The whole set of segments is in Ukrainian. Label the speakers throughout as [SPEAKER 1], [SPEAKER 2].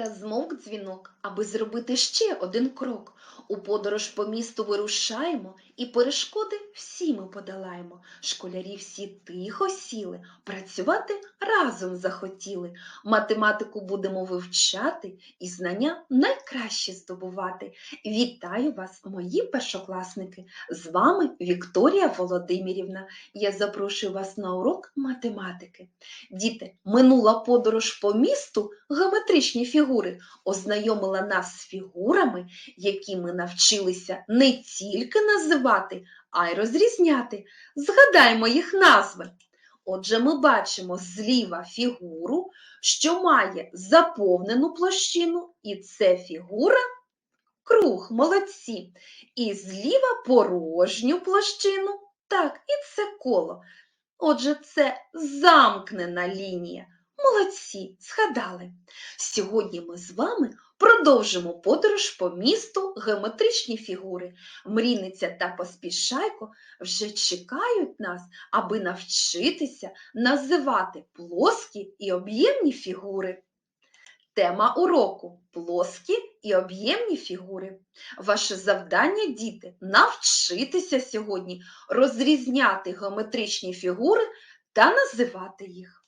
[SPEAKER 1] Та змовк дзвінок, аби зробити ще один крок. У подорож по місту вирушаємо, і перешкоди всі ми подолаємо. Школярі всі тихо сіли, працювати разом захотіли. Математику будемо вивчати і знання найкраще здобувати. Вітаю вас, мої першокласники! З вами Вікторія Володимирівна. Я запрошую вас на урок математики. Діти, минула подорож по місту геометричні фігури ознайомила нас з фігурами, які ми навчилися не тільки називати, а й розрізняти. Згадаймо їх назви. Отже, ми бачимо зліва фігуру, що має заповнену площину, і це фігура круг, молодці. І зліва порожню площину, так, і це коло. Отже, це замкнена лінія. Молодці, згадали. Сьогодні ми з вами продовжимо подорож по місту геометричні фігури. Мрійниця та поспішайко вже чекають нас, аби навчитися називати плоскі і об'ємні фігури. Тема уроку плоскі і об'ємні фігури. Ваше завдання, діти, навчитися сьогодні розрізняти геометричні фігури та називати їх.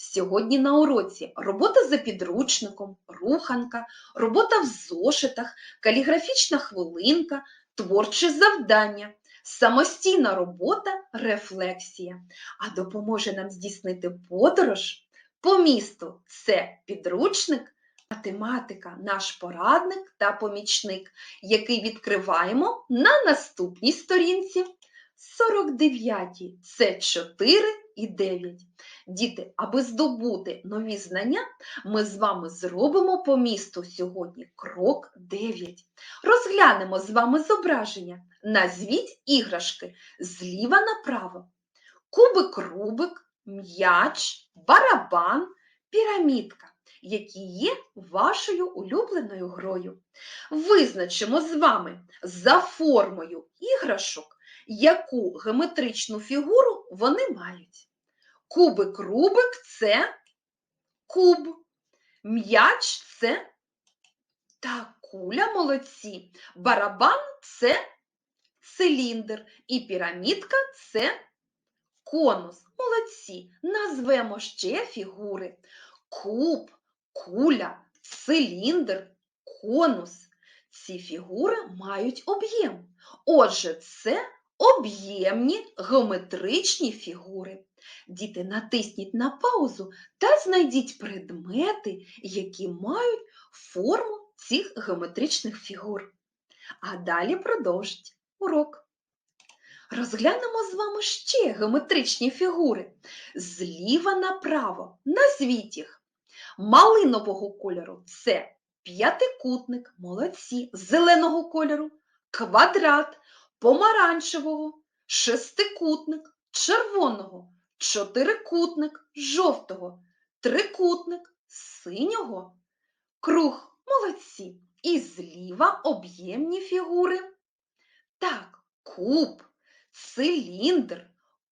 [SPEAKER 1] Сьогодні на уроці робота за підручником, руханка, робота в зошитах, каліграфічна хвилинка, творче завдання, самостійна робота, рефлексія. А допоможе нам здійснити подорож по місту це підручник, математика, наш порадник та помічник, який відкриваємо на наступній сторінці. 49 це 4 і 9. Діти, аби здобути нові знання, ми з вами зробимо по місту сьогодні крок 9. Розглянемо з вами зображення. Назвіть іграшки зліва направо. Кубик-рубик, м'яч, барабан, пірамідка, які є вашою улюбленою грою. Визначимо з вами за формою іграшок яку геометричну фігуру вони мають. Кубик-рубик це куб, м'яч це та куля молодці, барабан це циліндр і пірамідка це конус. Молодці. Назвемо ще фігури. Куб, куля, циліндр, конус. Ці фігури мають об'єм. Отже, це об'ємні геометричні фігури. Діти, натисніть на паузу та знайдіть предмети, які мають форму цих геометричних фігур. А далі продовжить урок. Розглянемо з вами ще геометричні фігури. Зліва направо. Назвіть їх. Малинового кольору це п'ятикутник, молодці, зеленого кольору, квадрат, помаранчевого, шестикутник, червоного, чотирикутник, жовтого, трикутник, синього, круг, молодці. І зліва об'ємні фігури. Так, куб, циліндр,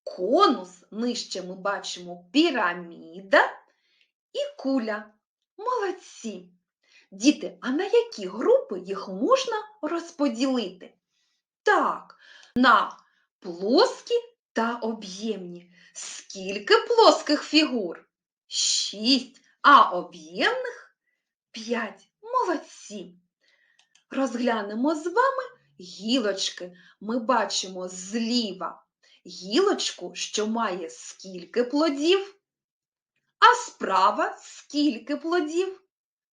[SPEAKER 1] конус, нижче ми бачимо піраміда і куля. Молодці. Діти, а на які групи їх можна розподілити? Так, на плоскі та об'ємні. Скільки плоских фігур? Шість, а об'ємних п'ять. Молодці. Розглянемо з вами гілочки. Ми бачимо зліва гілочку, що має скільки плодів, а справа скільки плодів.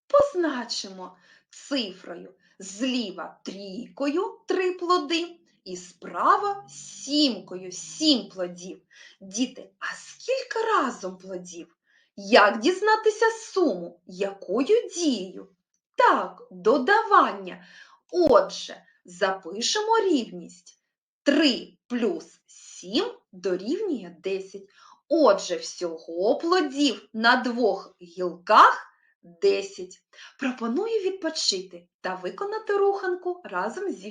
[SPEAKER 1] Позначимо цифрою зліва трійкою три плоди і справа сімкою сім плодів. Діти, а скільки разом плодів? Як дізнатися суму? Якою дією? Так, додавання. Отже, запишемо рівність. 3 плюс 7 дорівнює 10. Отже, всього плодів на двох гілках 10. Пропоную відпочити та виконати руханку разом з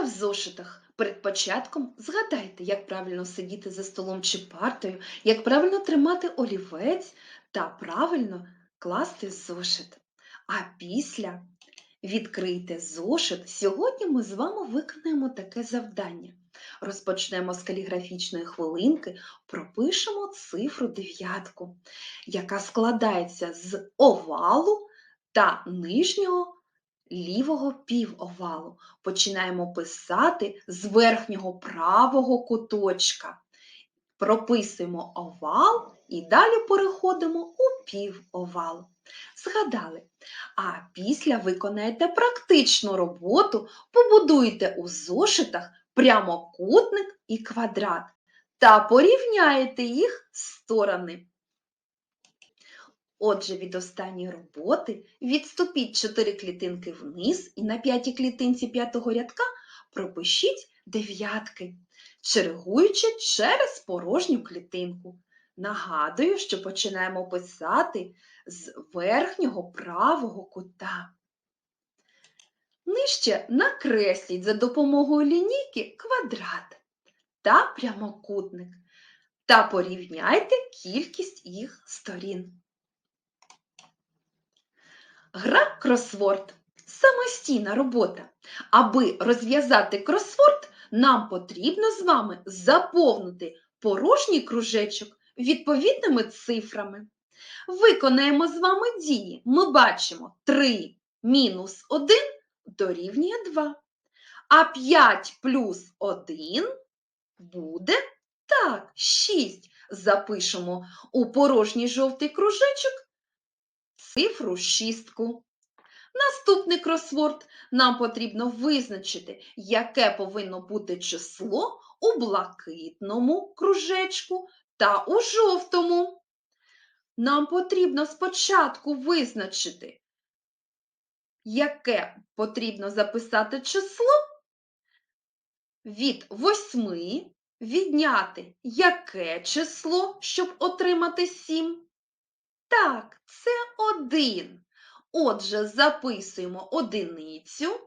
[SPEAKER 1] зефірчиками. зошитах. Перед початком згадайте, як правильно сидіти за столом чи партою, як правильно тримати олівець та правильно класти зошит. А після відкрийте зошит. Сьогодні ми з вами виконаємо таке завдання. Розпочнемо з каліграфічної хвилинки, пропишемо цифру дев'ятку, яка складається з овалу та нижнього лівого півовалу. Починаємо писати з верхнього правого куточка. Прописуємо овал і далі переходимо у півовал. Згадали. А після виконаєте практичну роботу, побудуєте у зошитах прямокутник і квадрат та порівняєте їх сторони. Отже, від останньої роботи відступіть 4 клітинки вниз і на п'ятій клітинці п'ятого рядка пропишіть дев'ятки, чергуючи через порожню клітинку. Нагадую, що починаємо писати з верхнього правого кута. Нижче накресліть за допомогою лінійки квадрат та прямокутник та порівняйте кількість їх сторін. Гра кросворд самостійна робота. Аби розв'язати кросворд, нам потрібно з вами заповнити порожній кружечок відповідними цифрами. Виконаємо з вами дії. Ми бачимо 3 мінус 1 дорівнює 2. А 5 плюс 1 буде так, 6. Запишемо у порожній жовтий кружечок цифру шістку. Наступний кросворд нам потрібно визначити, яке повинно бути число у блакитному кружечку та у жовтому. Нам потрібно спочатку визначити, яке потрібно записати число від 8, відняти яке число, щоб отримати 7. Так, це 1. Отже, записуємо одиницю.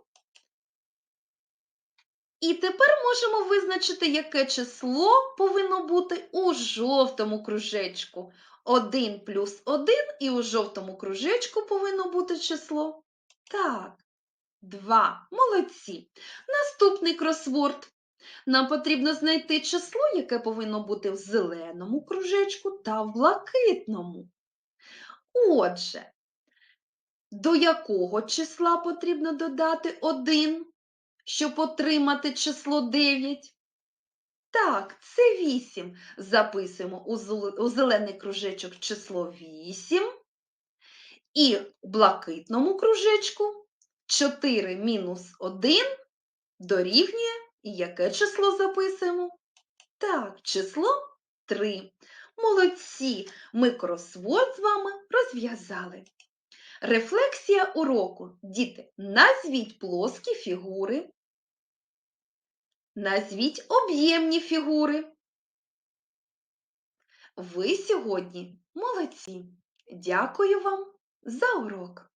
[SPEAKER 1] І тепер можемо визначити, яке число повинно бути у жовтому кружечку. 1 плюс 1 і у жовтому кружечку повинно бути число. Так, 2. Молодці. Наступний кросворд. Нам потрібно знайти число, яке повинно бути в зеленому кружечку та в блакитному. Отже, до якого числа потрібно додати 1, щоб отримати число 9? Так, це 8. Записуємо у зелений кружечок число 8. І у блакитному кружечку 4 мінус 1 дорівнює. Яке число записуємо? Так, число 3. Молодці! Ми кросворд з вами розв'язали. Рефлексія уроку. Діти, назвіть плоскі фігури. Назвіть об'ємні фігури. Ви сьогодні молодці. Дякую вам за урок.